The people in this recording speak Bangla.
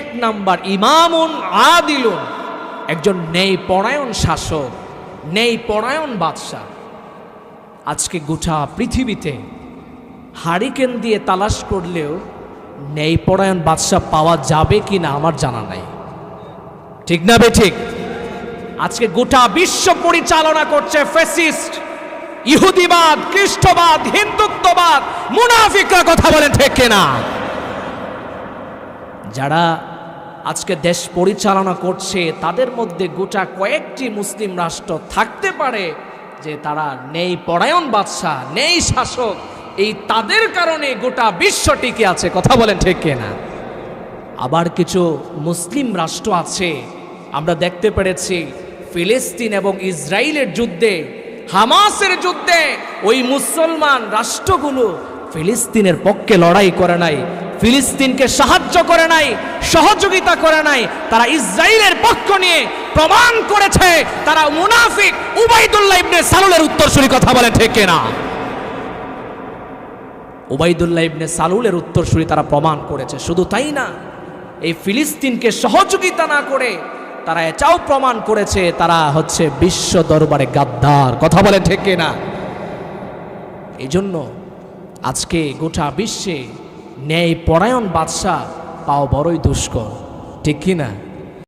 এক নাম্বার ইমামুন আদিলুন, একজন নেই পরায়ণ শাসক নেই পরায়ণ বাদশাহ। আজকে গোটা পৃথিবীতে হারিকেন দিয়ে তালাশ করলেও নেই পরায়ণ বাদশাহ পাওয়া যাবে কি না আমার জানা নাই। ঠিক না বে ঠিক? আজকে গোটা বিশ্ব পরিচালনা করছে ফেসিস্ট ইহুদিবাদ, খ্রিস্টবাদ, হিন্দুত্ববাদ, মুনাফিকরা কথা বলেন ঠিক না যারা আজকে দেশ পরিচালনা করছে, তাদের মধ্যে গোটা কয়েকটি মুসলিম রাষ্ট্র থাকতে পারে যে তারা নেই পরায়ণ বাদশাহ, নেই শাসক। এই তাদের কারণে গোটা বিশ্ব টিকে আছে, কথা বলেন ঠিক না আবার কিছু মুসলিম রাষ্ট্র আছে, আমরা দেখতে পেরেছি ফিলিস্তিন এবং ইসরায়েলের যুদ্ধে, হামাসের যুদ্ধে ওই মুসলমান রাষ্ট্রগুলো ফিলিস্তিনের পক্ষে লড়াই করে নাই, ফিলিস্তিনকে সাহায্য করে নাই, সহযোগিতা করে নাই, তারা ইসরায়েলের পক্ষ নিয়ে প্রমাণ করেছে, তারা মুনাফিক উবাইদুল্লাহ ইবনে সালুলের উত্তরসূরি কথা বলে, ঠিক না ওবাইদুল্লাহ ইবনে সালুলের উত্তরসূরি তারা প্রমাণ করেছে, শুধু তাই না, এই ফিলিস্তিনকে সহযোগিতা না করে তারা এটাও প্রমাণ করেছে, তারা হচ্ছে বিশ্ব দরবারে গাদ্দার, কথা বলে, ঠিক না এই জন্য আজকে গোটা বিশ্বে ন্যায় পরায়ণ বাদশাহ পাও বড়ই দুষ্কর ঠিক কি না?